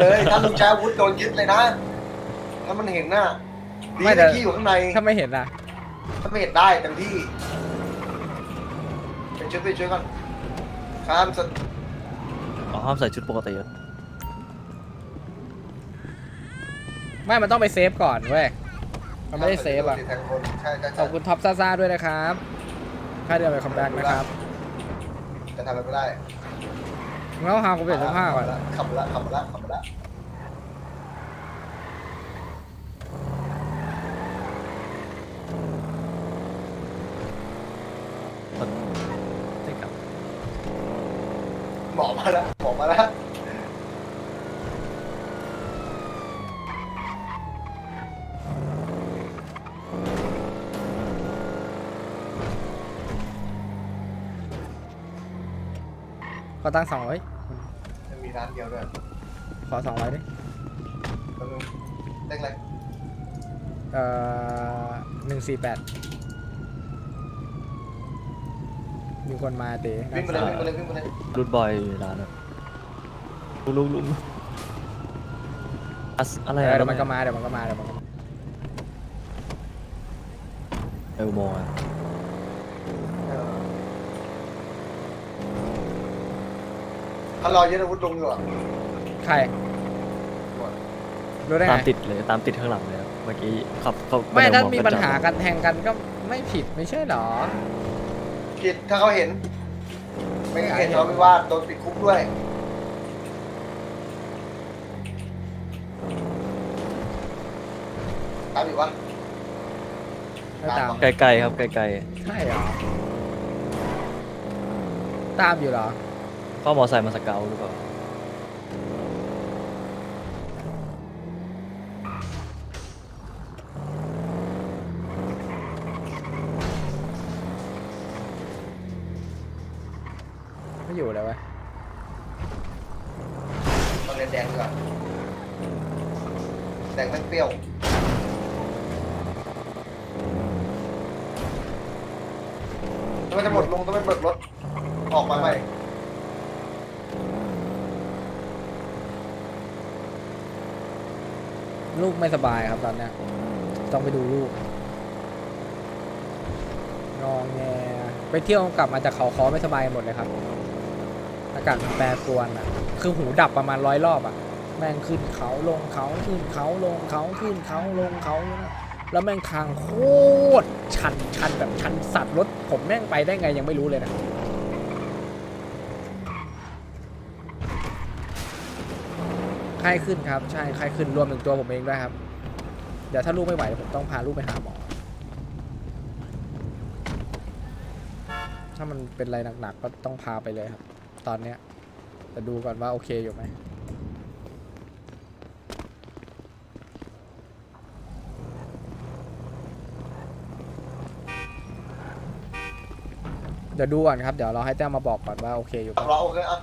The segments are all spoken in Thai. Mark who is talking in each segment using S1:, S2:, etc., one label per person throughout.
S1: เลยถ้าลุงใช้อาวุธโดนยึดเลยนะถ้ามันเห็นน่ะดี
S2: ไม่แต่
S1: ที่อยู่ข้างใน
S2: ถ้าไม่เห็นอะ
S1: ถ้าไม่เห็นได้เต็มที่ไปช่วยไปช่วยก่อนข้ามสะ
S3: อ๋อห้ามใส่ชุดปกติอะ
S2: ไม่ มันต้องไปเซฟก่อนเว้ย มันไม่ได้เซฟอะ
S1: แทงคนใช่ใช่
S2: ข
S1: ใช่
S2: อบคุณท็อปซ่าซ่าด้วยนะครับ ค่าเดือนไปคอมแบ็กนะครับ
S1: จะทำอะไรไม่ได้
S2: แล้วหากูเปลี่ยนเสื้อผ้าก่อน
S1: ขับมาละขับมาละขับมาละ
S3: ใช่ครับ
S1: หมอมาแล้วหมอมาแล้ว
S2: ก็ตั้งสองร้อย
S1: มันมีร้านเดียวด้วย
S2: ขอสองร้อยดิ
S1: แป๊บนึงเลขอะไร
S2: เอ่อหนึ่งสี่แปดมีคนมาเต๋
S1: วิ่งมาเลยวิ่งมาเลยวิ่งมาเลย
S3: รูดบอยอยู่ในร้านอะลุงลุงลุงอัสอะไร
S2: เออ
S3: อะ
S2: เดี๋ยวมันก็มาเดี๋ยวมันก็มาเดี๋ยวมันก็มา
S3: ในอุโมงค์อะ
S1: เออ เขารอยึดอาวุธลงอยู่อะ
S2: ใครรู้ได้
S3: ตาม
S2: ไง
S3: ติดเลยตามติดข้างหลังเลยอะเมื่อกี้ขับเข้า
S2: ไม่
S3: ปใน
S2: ถ้า
S3: อุโงค์
S2: มี
S3: ก็
S2: ปัญ
S3: จอด
S2: หากันแทงกันก็ไม่ผิดไม่ใช่เหรอ
S1: ผิดถ้าเขาเห็น ไม่เห็นเขาไม่ว่าโดนติดคุกด้วย ตามอยู่วะ
S2: ไม่ตาม
S3: ไกลๆครับไกล
S2: ใช่เหรอ ตามอยู่เหรอ
S3: ๆเข้ามอไซค์มาสเกลหรือเปล่า
S2: ไม่อยู่เลยวะ
S1: เอาแดงๆดีกว่าแดงแม่งเปรี้ยวต้องไปจะหมดลงต้องไปเบิกรถ ออกมาใหม่
S2: ลูกไม่สบายครับตอนเนี้ยต้องไปดูลูกงองแงไปเที่ยวกลับมาจากเขาคอไม่สบายกันหมดเลยครับ อากาศมันแปรปรวนอะ คือหูดับประมาณร้อยรอบอะ แม่งขึ้นเขาลงเขาขึ้นเขาลงเขาขึ้นเขาลงเขาแล้วแม่งทางโคตรชันชันแบบชันสัตว์รถผมแม่งไปได้ไงยังไม่รู้เลยนะ ไข้ขึ้นครับ ใช่ไข้ขึ้นรวมถึงตัวผมเองด้วยครับ เดี๋ยวถ้าลูกไม่ไหวผมต้องพาลูกไปหาหมอ ถ้ามันเป็นอะไรหนักๆก็ต้องพาไปเลยครับ ตอนเนี้ยแต่ดูก่อนว่าโอเคอยู่ไหมเดี๋ยวดูก่อนครับ เดี๋ยวเราให้แต้มมาบอกก่อนว่าโอเคอยู่
S1: เอา
S2: ปะ
S1: เราโอเคอะ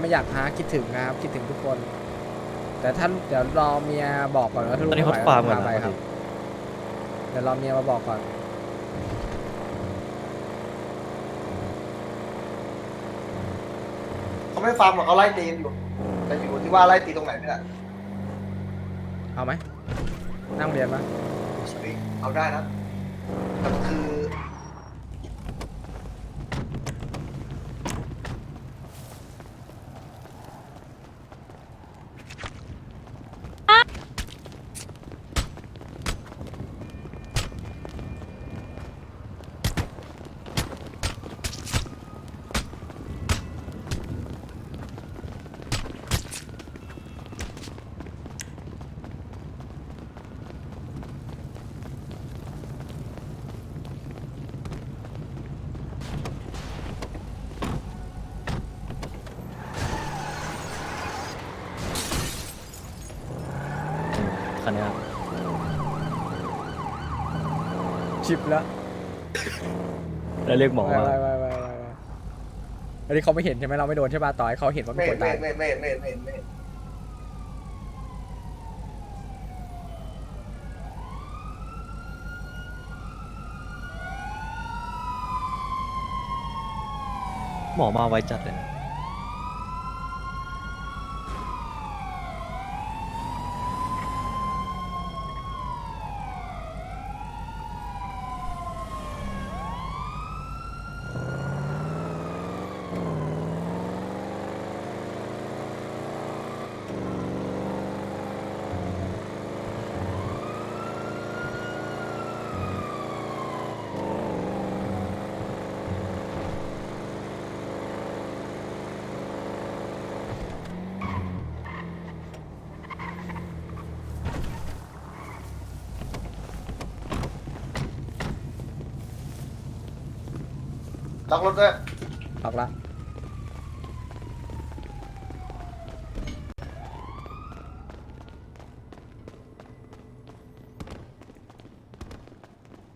S2: ไม่อยากหาคิดถึงนะครับคิดถึงทุกคน แต่ถ้าเดี๋ยวรอเมียบอกก่อนว่าถ้า
S3: ต
S2: ลู
S3: อกนนี้
S2: ไม่ไห
S3: เขา
S2: ว
S3: ฟาร์ม
S2: ก็
S3: กัน
S2: พา
S3: นะ
S2: ไป
S3: พอ
S2: ครับ
S3: ดี
S2: เดี๋ยวรอเมียมาบอกก่อน
S1: เขาไม่ฟังหรอกเขาไล่ตีกันอยู่ แต่อยู่ที่ว่าไล่ตีตรงไหนนี่แหละ
S2: เอาไหมนั่งเรียนปะ
S1: เอาได้นะแต่มันคือ
S2: ชิปแล้ว
S3: แล้วเรียกหมอ
S2: ไป
S3: มา
S2: ไปไปไปอันนี้เขาไม่เห็นใช่ไหมเราไม่โดนใช่ป่ะต่อให้เขาเห็นว่า
S1: มีไม่
S2: คน
S1: ไตา
S2: ย
S1: ไม่ไม่ไม่ไม่ไม่
S3: หมอมาไวจัดเลย
S1: ล็อกรถด้วย
S2: ล็อกละ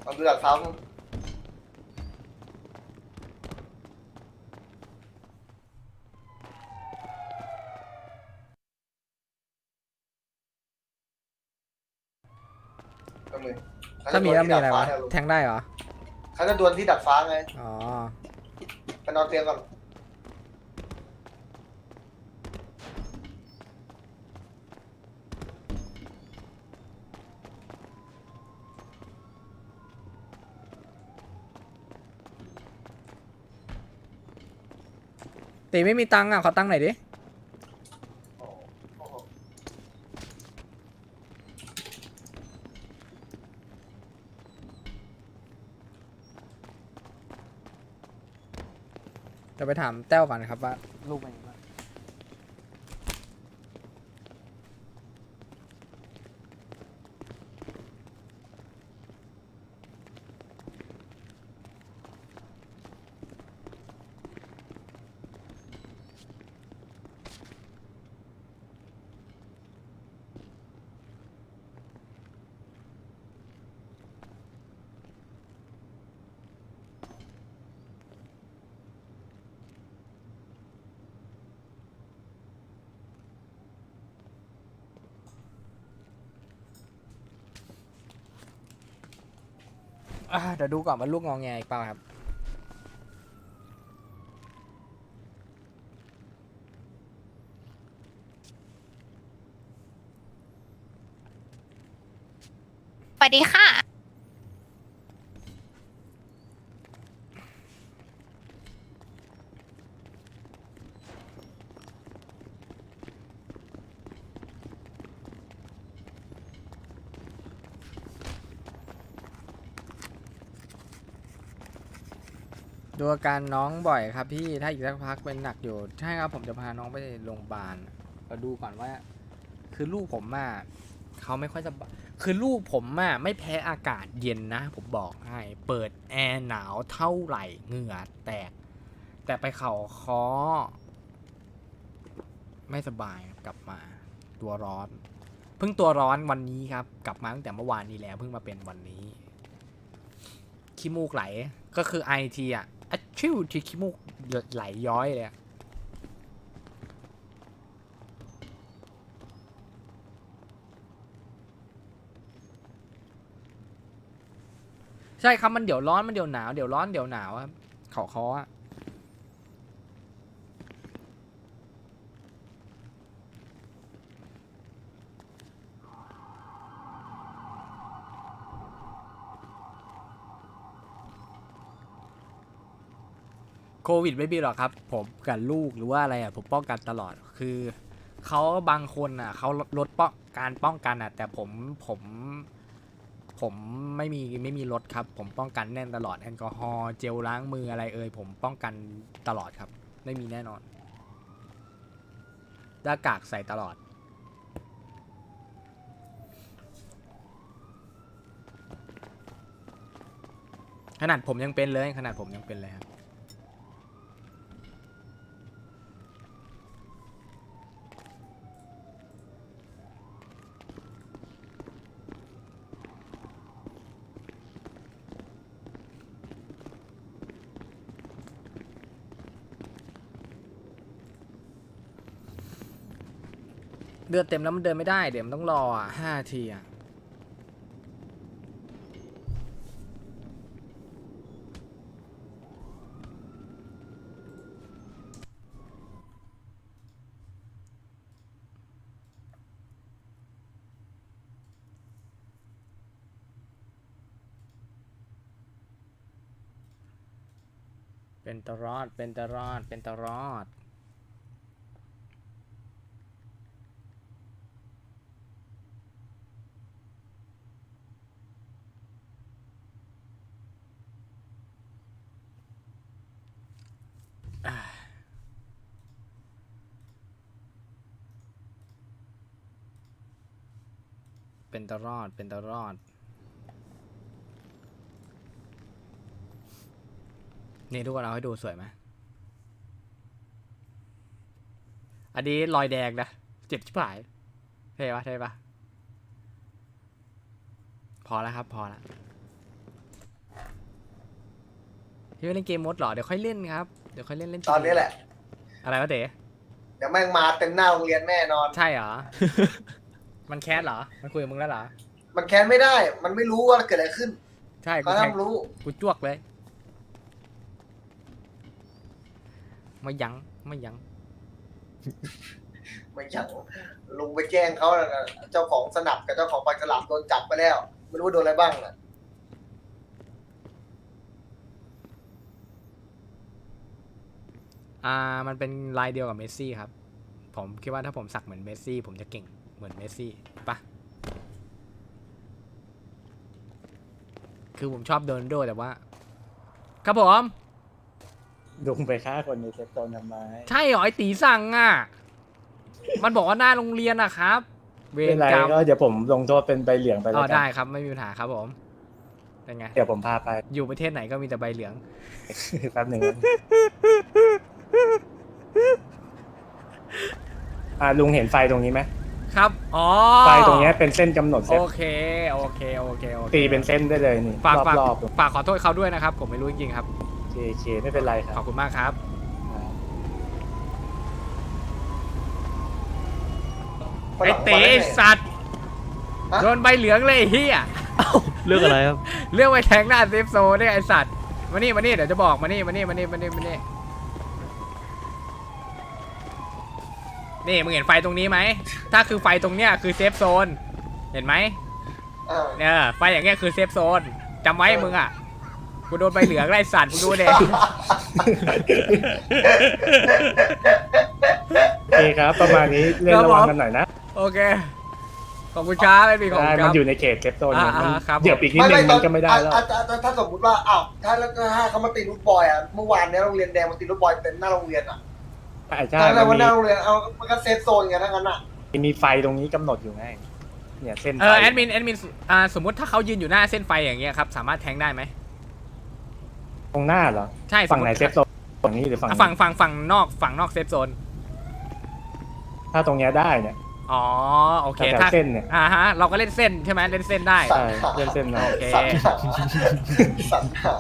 S1: เอาดูดักเท้ามึงเอามือ
S2: ถ้ามีแล้วมีอะไรวะ
S1: เขาจด
S2: แทงได้เหรอ
S1: เขาจะดวลที่ดัดฟ้าไง
S2: อ๋อ
S1: ไปนอนเตียงก่อน
S2: ตีไม่มีตังค์อะขอตังค์หน่อยดิ
S1: โอ้โหโอ้โห
S2: ไปถามแต้วก่อนครับว่าลูกเป็นยังไง อ่าเดี๋ยวดูก่อนว่าลูกงองแงอีกเปล่าครับ
S4: สวัสดีค่ะ
S2: อาการน้องบ่อยครับพี่ถ้าอีกสักพักเป็นหนักอยู่ใช่ครับผมจะพาน้องไปโรงพยาบาลมาดูก่อนว่า คือลูกผมอะเขาไม่ค่อยสบายคือลูกผมอะไม่แพ้อากาศเย็นนะ ผมบอกให้เปิดแอร์หนาวเท่าไหร่เหงื่อแตก แต่ไปเข่าคอไม่สบายกลับมาตัวร้อน เพิ่งตัวร้อนวันนี้ครับ กลับมาตั้งแต่เมื่อวานนี้แล้วเพิ่งมาเป็นวันนี้ขี้มูกไหลก็คือไอทีอะ อัดชิวที่ขี้มูกไหลย้อยเลยอะใช่ครับมันเดี๋ยวร้อนมันเดี๋ยวหนาวเดี๋ยวร้อนเดี๋ยวหนาวครับเขาคออะ โควิดไม่มีหรอกครับ ผมกับลูกหรือว่าอะไรอะผมป้องกันตลอดคือเขาบางคนอะเขาลดป้องการป้องกันอะ แต่ผมผมผมไม่มีไม่มีลดครับ ผมป้องกันแน่นตลอดแอลกอฮอล์เจลล้างมืออะไรเอ่ยผมป้องกันตลอดครับ ไม่มีแน่นอนหน้ากากใส่ตลอด ขนาดผมยังเป็นเลย ขนาดผมยังเป็นเลยครับ เลือดเต็มแล้วมันเดินไม่ได้เดี๋ยวมันต้องรออะห้าทีอะเป็นตรอด เป็นตรอด เป็นตรอด เป็นตลอด เป็นตลอด นี่ทุกคนเอาให้ดูสวยไหมอันนี้รอยแดงนะ เจ็บชิบหายเท่ปะเท่ปะพอแล้วครับ พอแล้วพี่เล่นเกมมดเหรอ เดี๋ยวค่อยเล่นครับเดี๋ยวค่อยเล่นเล่น
S1: ตอนนี้แหละ
S2: อะไรวะเต๋
S1: เดี๋ยวแม่งมาเต็มหน้าโรงเรียนแน่นอน
S2: ใช่เหรอ มันแคสเหรอ มันคุยกับมึงแล้วเหรอ
S1: มันแค้นไม่ได้ มันไม่รู้ว่าเกิดอะไรขึ้น
S2: ใช่กู
S1: เขา
S2: แทง
S1: ทำรู้
S2: กูจวกเลย ไม่ยั้งไม่ยั้ง
S1: ไม่อย่างลุงไปแจ้งเขาแล้วนะเจ้าของสนับกับเจ้าของปลาฉลามโดนจับไปแล้ว ไม่รู้ว่าโดนอะไรบ้างนะ
S2: อ่ามันเป็นลายเดียวกับเมสซี่ครับ ผมคิดว่าถ้าผมสักเหมือนเมสซี่ ผมจะเก่งเหมือนเมสซี่ปะคือผมชอบโดนโดแต่ว่า ครับผม
S3: ลุงไปฆ่าคนในเซฟโซนทำไม
S2: ใช่เหรอไอตีสั่งอะ มันบอกว่าหน้าโรงเรียนนะครับ เว
S3: ไม่เป็
S2: ร
S3: นไร
S2: กรรม
S3: ก็เดี๋ยวผมลงโทษเป็นใบเหลืองไป
S2: อ๋
S3: แล้
S2: อ
S3: วกั
S2: ได้
S3: น
S2: ครับไม่มีปัญหาครับผมเป็นไง
S3: เดี๋ยวผมพาไป
S2: อยู่ประเทศไหนก็มีแต่ใบเหลือง
S3: แป๊บหนึ่ง อ่าลุงเห็นไฟตรงนี้ไหม
S2: ครับ อ๋อ
S3: ไฟตรงเนี้ยเป็นเส้นกำหนดเซ
S2: โอ
S3: ฟ
S2: เค โอเค โอเคโอเค
S3: ตีเป็นเส้นได้เลยนี่
S2: ฝากฝาก
S3: รอบๆลุง
S2: ฝากขอโทษเขาด้วยนะครับ ผมไม่รู้จริงๆครับ
S3: เคเคไม่เป็นไรค
S2: ข
S3: รั
S2: อบบคุณมากครับ
S1: ฝ
S2: ไอ
S1: รั่ง
S2: เต๋
S1: มาได้ไง
S2: สัตว์
S1: ฮะ
S2: โดนใบเหลืองเลยไอ้เฮีย
S3: เรื่องอะไรครับ
S2: เรื่องไปแทงหน้าเซฟโซนเนี่ยไอสัตว์ มานี่มานี่เดี๋ยวจะบอกมานี่มานี่มานี่มานี่มานี่ นี่มึงเห็นไฟตรงนี้ไหม ถ้าคือไฟตรงเนี้ยคือเซฟโซน เห็นไหม
S1: อ่า
S2: เนี่ยไฟอย่างเงี้ยคือเซฟโซนจำไว้มึงอะ กูโดนใบเหลืองไล่สัตว์มึงดูเด็
S3: โอเคครับ ประมาณนี้เล่น
S2: ครับ
S3: ระวัง
S2: ผม
S3: กันหน่อยนะ
S2: โอเค ขอบคุณครับไม่มีขอบ
S3: ได้
S2: คุณค
S3: มั
S2: รั
S3: น
S2: บ
S3: อยู่ในเขตเซฟโซนเนี่ย
S2: อ่า
S3: มัน
S2: อ่าครับ
S3: เหยียบอีกนิดนึงมันก็ไม่ได้แล้ว
S1: อะอะอะถ้าสมมติว่าอ้าวถ้าแล้วก็ถ้าเขามาตีลูกบอยอะเมื่อวานเนี้ยโรงเรียนแดงมาตีลูกบอยเต็มหน้าโรงเรียนอะ
S3: ใช่ใช่
S1: ถ้าอะไร
S3: มัน
S1: ว่าหน้า
S3: มี
S1: โรงเรียนเอามันก็เซฟโซนไงทั้งนั้นอะ
S3: มีไฟตรงนี้กำหนดอยู่ไงเนี่ยเส้น
S2: เอ
S3: ไฟ
S2: อแอดมินแอดมินอ่าสมมติถ้าเขายืนอยู่หน้าเส้นไฟอย่างเงี้ยครับสามารถแทงได้ไหม
S3: ตรงหน้าเหรอ
S2: ใช่
S3: ฝั่งไหน
S2: สมมุติ
S3: เซฟโซนฝั่งนี้หรือฝั่ง
S2: อะ
S3: นี้
S2: ฝั่งฝั่งฝั่งนอกฝั่งนอกเซฟโซน
S3: ถ้าตรงเนี้ยได้เนี่ย
S2: อ๋อโอเค
S3: แถว
S2: ถ้า
S3: ๆเส้นเนี่ย
S2: อ่าฮะเราก็เล่นเส้นใช่ไหมเล่นเส้นได้
S3: ใช่เล่นเส้นนะ
S2: โอเค
S1: สัญหาสัญหา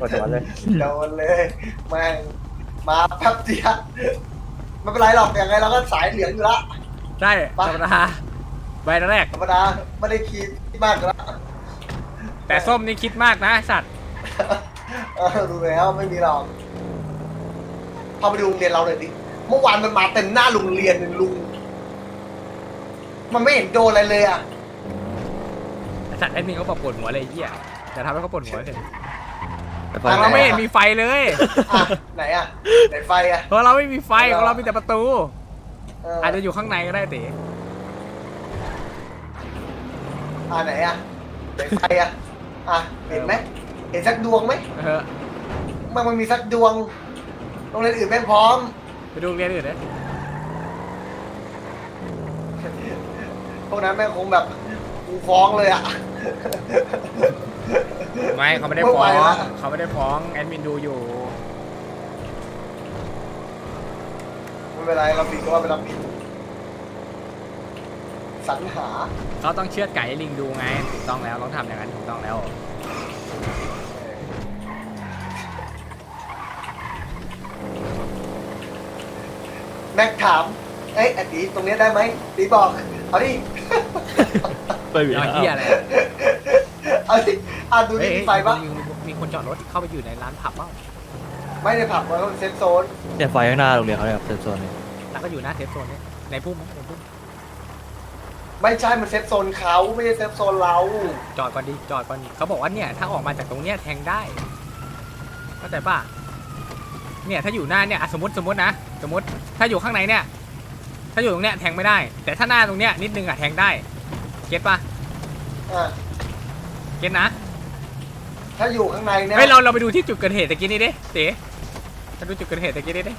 S3: ปวดหัวเลย
S1: โดนเลยแม่ง มาแป๊บเดียวไม่เป็นไรหรอกยังไงเราก็สายเหลืองอยู่ละ
S2: ใช่ธรรมดาใบแรก
S1: ธรรมดาไม่ได้คิดมากอยู่ละ
S2: แต่ส้มนี่คิดมากนะไอ้สัตว์
S1: เออดูแล้วไม่มีหรอกพาไปดูโรงเรียนเราเลยดิเมื่อวานมันมาเต็มหน้าโรงเรียนเลยลุงมันไม่เห็นโดนอะไรเลยอะ
S2: ไอ้สัตว์แอดมินเขาบอกปวดหัวเลยไอ้เหี้ยจะทำให้เขาปวดหัวเลย
S1: ทาง
S2: เราไม่เห็นมีไฟเลย
S1: อะไหนอะไหนไฟอะ
S2: เพราะเราไม่มีไฟของเรามีแต่ประตู
S1: เออ
S2: อาจจะอยู่ข้างในก็ได้เต๋
S1: อะไหนอะไหนไฟอะอะเห็นไหมเห็นสักดวงไหม
S2: เออ
S1: มันมันมีสักดวงโรงเรียนอื่นไม่พร้อม
S2: ไปดูโรงเรียนอื่นเลย
S1: พวกนั้นแม่งคงแบบกูฟ้องเลยอะ
S2: ไม่เขาไม่ได้
S1: ไม่
S2: ฟ้
S1: ไห
S2: อ
S1: ว
S2: ง
S1: ละ
S2: เขาไม่ได้ฟ้องแอดมินดูอยู่
S1: ไม่เป็นไรเราผิดก็ว่าเป็นเราผิดสรรหา
S2: เขาต้องเชือดไก่ให้ลิงดูไงถูกต้องแล้วต้องทำอย่างนั้นถูกต้องแล้ว
S1: แม็กถาม เอ้ยไอ้ตีตรงเนี้ยได้ไหมตีบอก เอาดิ
S3: ไปบี
S2: เอาเหี้ยอะไร
S1: เอาดิ อะดู
S2: เฮ้
S1: ดิ
S2: ย
S1: มีไฟปะ
S2: มีมีคนจอดรถเข้าไปอยู่ในร้านผับเปล่า
S1: ไม่ได้ผับมันก็เป็นเซฟโซน
S3: เนี่ยไฟข้างหน้าโรงเรียนเขาเนี่ยเซฟโซนเนี่ย
S2: แล้วก็อยู่หน้าเซฟโซนเนี่ยในพุ่มไหมในพุ่ม
S1: ไม่ใช่มันเซฟโซนเขาไม่ใช่เซฟโซนเรา
S2: จอดก่อนดิจอดก่อนดิเขาบอกว่าเนี่ยถ้าออกมาจากตรงเนี้ยแทงได้เข้าใจป่ะเนี่ยถ้าอยู่หน้าเนี่ยอะสมมติสมมตินะสมมติถ้าอยู่ข้างในเนี่ย ถ้าอยู่ตรงเนี้ยแทงไม่ได้ แต่ถ้าหน้าตรงเนี้ยนิดนึงอะแทงได้เก็ตปะ
S1: อ่า
S2: เก็ตนะ
S1: ถ้าอยู่ข้างในเนี่ย
S2: เฮ้ยเราเราไปดูที่จุดเกิดเหตุตะกี้นี้ดิเต๋มาดูจุดเกิดเหตุตะกี้นี้ดิ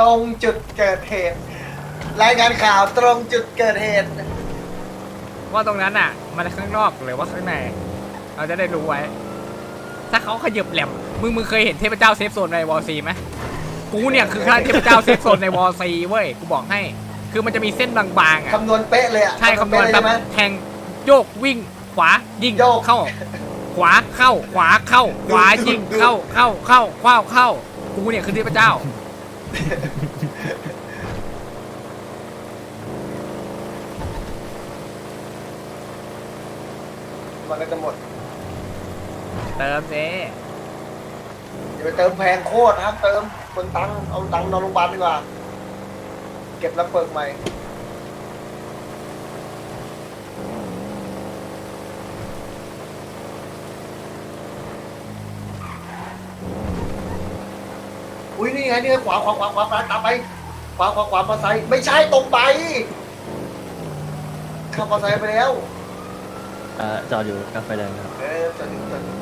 S1: ตรงจุดเกิดเหตุ รายงานข่าวตรงจุดเกิดเหตุ
S2: ว่าตรงนั้นอะ มันข้างนอกหรือว่าข้างใน เราจะได้รู้ไว้ ถ้าเขาขยับแหลมมึงมึงเคยเห็นเทพเจ้าเซฟโซนในวอลซีไหมกูเนี่ยคือข้าเทพเจ้าเซฟโซนในวอลซีเว้ยกูบอกให้ คือมันจะมีเส้นบางๆอะ
S1: คำนวณเป๊ะเลยอะ
S2: ใช่คำนวณ
S1: เป๊ะเลย
S2: แบ
S1: ใช่
S2: บ
S1: ไหม
S2: แทงโยกวิ่งขวายิง
S1: โยก
S2: เข้า ขวาเข้าขวาเข้า ขวายิง
S1: ดู
S2: เข้าเข้าเข้าเข้าเข้ากูเนี่ยคือเทพเจ้า
S1: มันก็จะหมด
S2: เติมเซ
S1: อย่าไปเติมแพงโคตรนะครับ เติมคนตังค์เอาตังค์นอนโรงพยาบาลดีกว่า เก็บแล้วเปิดใหม่ ไงนี่ไงขวาขวาขวาขวาขวาตามไปขวาขวาขวามาไซค์ไม่ใช่ตรงไปขับมาไซค์ไปแล้ว
S3: อ่าจอดอยู่กาแฟแดงครับ
S1: เออจะถึงจะถึง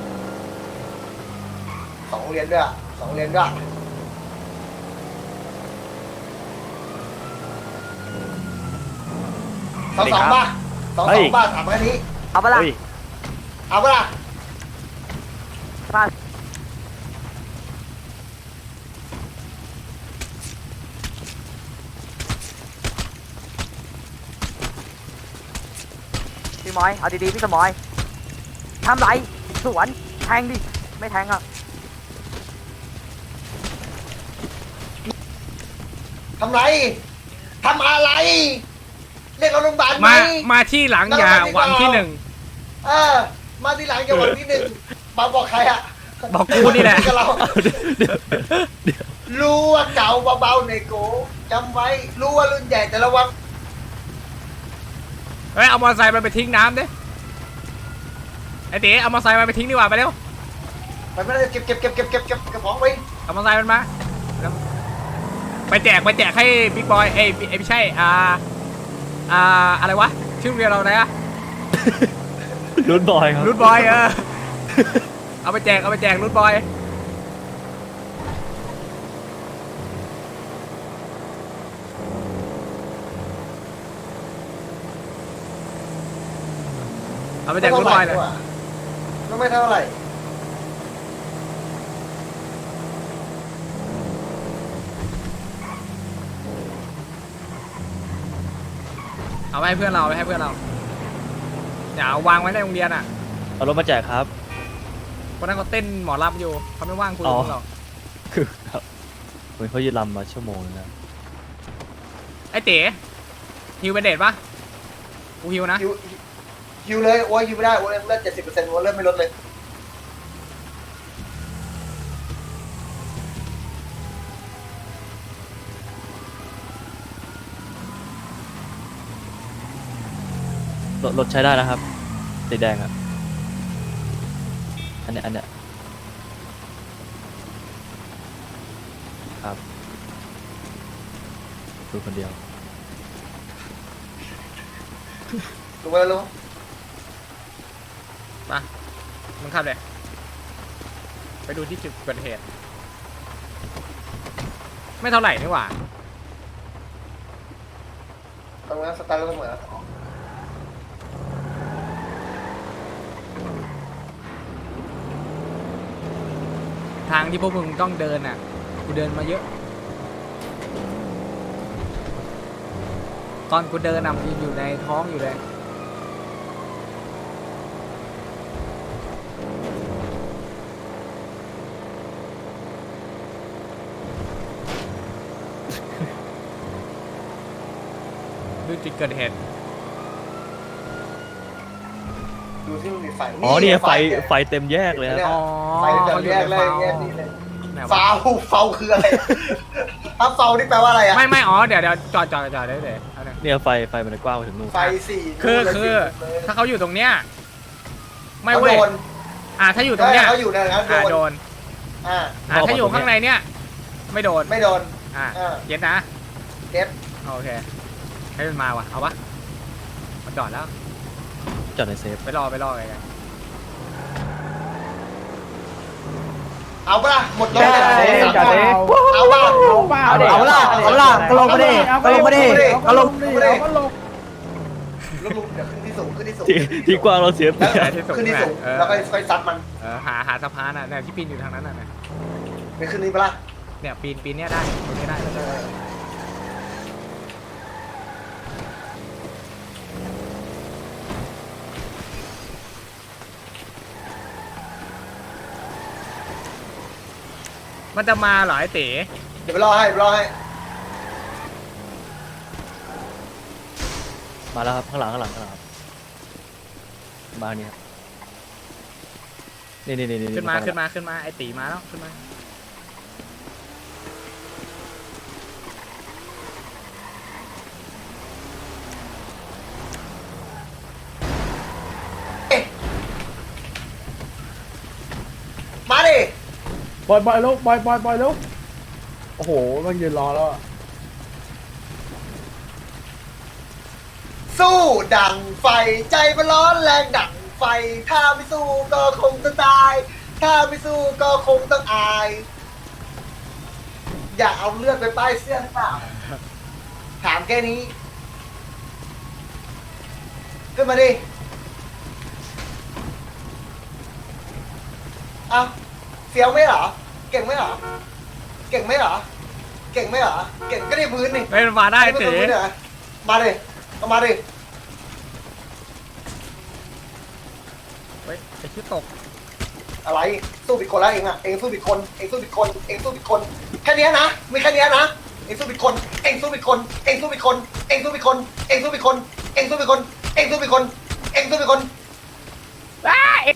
S1: สองโรงเรียนด้วยอะสองโรงเรียนด้วยสองสองบ้าสองสองบ้าถามแค่นี้
S5: เอาปะล่ะ
S3: เฮ้ย
S1: เอาปะล่ะ
S5: พี่หมอย เอาดีๆพี่สมอยทำไรสวนแทงดิ ไม่แทงอะ
S1: ทำไรทำอะไร เรียกเราโรงพยาบาลไหม
S2: มามาที่หลังอย่าหวังที่หนึ่ง
S1: เออ มาทีหลังจะวันที่หนึ่งมาบอกใครอะ
S2: บอกกูนี่แหละ
S1: กับเรา
S3: เดี๋ยวเดี๋ยว
S1: รู้ว่าเก่าเบาๆในโกจำไว้ รู้ว่ารุ่นใหญ่แต่ระวัง
S2: เฮ้ยเอามอเตอร์ไซค์มันไปทิ้งน้ำดิไอ้เต๋เอามอเตอร์ไซค์มันไปทิ้งดีกว่าไปเร็ว
S1: ไปไม่ได้เก็บเก็บเก็บเก็บเก็บเก็บกระป๋องไว้
S2: เอามอเตอร์ไซค์มันมาแล้วไปแจกไปแจกให้บิ๊กบอยเอ้ยเอ้ยไม่ใช่อ่าอ่าอะไรวะชื่อโรงเรียนเราอะไรอะ
S3: รุ่นบอยครับ
S2: รุ่นบอยเออเอาไปแจกเอาไปแจกรุ่นบอย เอาไปแจกรุ่นบอยเลย
S1: ไม่ไม่เท่าไหร่
S2: เอาไปให้เพื่อนเราเอาไปให้เพื่อนเราอย่าเอาวางไว้ในโรงเรียนอะ
S3: เอารถมาแจกครับ
S2: คนนั้นเขาเต้นหมอลำอยู่เขาไม่ว่างคุย
S3: อ๋
S2: กับ
S3: อ
S2: พวกเรา
S3: คือครับเหมือนเขายืนลำมาชั่วโมงนึงนะ
S2: ไอ้เต๋ฮิวเป็นเดทปะกูฮิวนะ
S1: ฮิว ฮิวเลยโอ้ยฮิวไม่ได้โอ้ยเลือดเจ็ดสิบเปอร์เซ็นต์โอ้ยเลือดไม่ลดเลย
S3: รถรถใช้ได้นะครับ สีแดงอะอันเนี้ยอันเนี้ยครับดูคนเดียว
S1: ถูกไหมลุง
S2: มา มึงขับเลย ไปดูที่จุดเกิดเหตุ ไม่เท่าไหร่นี่หว่า
S1: ตรงนั้นสตาร์ทรถเสมอ
S2: ทางที่พวกมึงต้องเดินอะ กูเดินมาเยอะ ตอนกูเดินอะมันยังอยู่ในท้องอยู่เลย เกิดเหตุ
S1: ดูที่มันมีไฟ
S3: อ๋อเนี่ยไฟ
S1: เนี่ย
S3: ไฟเต็มแยกเลยครับ
S1: เนี่ย
S2: อ๋อ
S1: ไฟแบบ
S2: เขาอ
S1: แย
S2: ยู่
S1: ก
S2: ใน
S1: เลย
S2: เฝ้า
S1: แยกนี่เลย
S2: ไหนวะ
S1: เฝ้าเฝ้าคืออะไร ถ้าเฝ้านี่แปลว่าอะไรอะ
S2: ไม่ไม่อ๋อเดี๋ยวเดี๋ยวจอดจอดจอดได้เลยเอาหนึ่ง
S3: เนี่ยไฟไฟมันกว้างไปถึงนู่น
S1: ไฟสี่
S2: คือ
S1: นู่นเลย
S2: คือ
S1: สิบเลย
S2: ถ้าเขาอยู่ตรงเนี้ยไม่
S1: เขา
S2: เว้ย
S1: โดน
S2: อ่าถ้าอยู่ตรงเนี้ย
S1: เขาอยู่ในนั้น
S2: อ่า
S1: โด
S2: โด
S1: น
S2: น
S1: อ่า
S2: อ่าถ้าอยู่ข้างในเนี้ยไม่โดน
S1: ไม่โดน
S2: อะ
S1: เออ
S2: เย็นนะ
S1: เก็ต
S2: โอเค ให้มันมาว่ะ เอาปะมันจอดแล้ว
S3: จอดในเซฟ
S2: ไปรอไปรอไงกัน
S1: เอาปะล่ะหมดรถ
S6: จัด
S1: เลย
S6: เด้จัดเด้
S1: เอาปะ
S6: เอาดิ
S5: เอาล่ะเอาล่ะก็ลงมาดิก็ลงมาดิก็ลง
S1: ลงมาดิลุกลุกเดี๋ยวขึ้นที่สูงขึ้นที่สูง
S3: ที่ที่กว้างเราเสียเปรียบ
S1: ขึ้นที่สูงแล้วก็ค่อยซัดมัน
S2: เออหาหาสะพานอะเนี่ยที่ปีนอยู่ทางนั้นอะเนี่ย
S1: ไปขึ้นนี้ปะล่ะ
S2: เนี่ยปีนปีนเนี่ยได้ตรงนี้ได้ มันจะมาเหรอไอ้เต๋
S1: เดี๋ยวไปรอให้ไปรอให้
S3: มาแล้วครับข้างหลังข้างหลังข้างหลังครับมานี่ครับนี่นี่นี่นี่
S2: ขึ้นมาขึ้นมาขึ้นมาไอ้ตีมาแล้วขึ้นมา
S1: มาดิ
S6: บอยบอยลูกบอยบอยบอยลูกโอ้โหมันยืนรอแล้วอะ
S1: สู้ดังไฟใจมันร้อนแรงดังไฟ ถ้าไม่สู้ก็คงจะตาย ถ้าไม่สู้ก็คงต้องอาย อย่าเอาเลือดไปป้ายเสื้อหรือเปล่า ถามแค่นี้ ขึ้นมาดิ เอา เสียวไหมเหรอ เก่งไหมเหรอ เก่งไหมเหรอ เก่งไหมเหรอ เก่งก็ได้พื้นนี่
S2: เฮ้ยมันมาได้ไอ้เต๋
S1: ม่ต้องพื้นเหรอมาดิเอามาดิ
S2: เฮ้ยไอ้ชื่อตก
S1: อะไรสู้ผิดคนแล้วเองอะเองสู้ผิดคน เองสู้ผิดคน เองสู้ผิดคน แค่เนี้ยนะ มีแค่เนี้ยนะ เองสู้ผิดคน เองสู้ผิดคน เองสู้ผิดคน เองสู้ผิดคน เองสู้ผิดคน เองสู้ผิดคน เองสู้ผิดคน เองสู้ผิดคน
S2: อ้าเอ็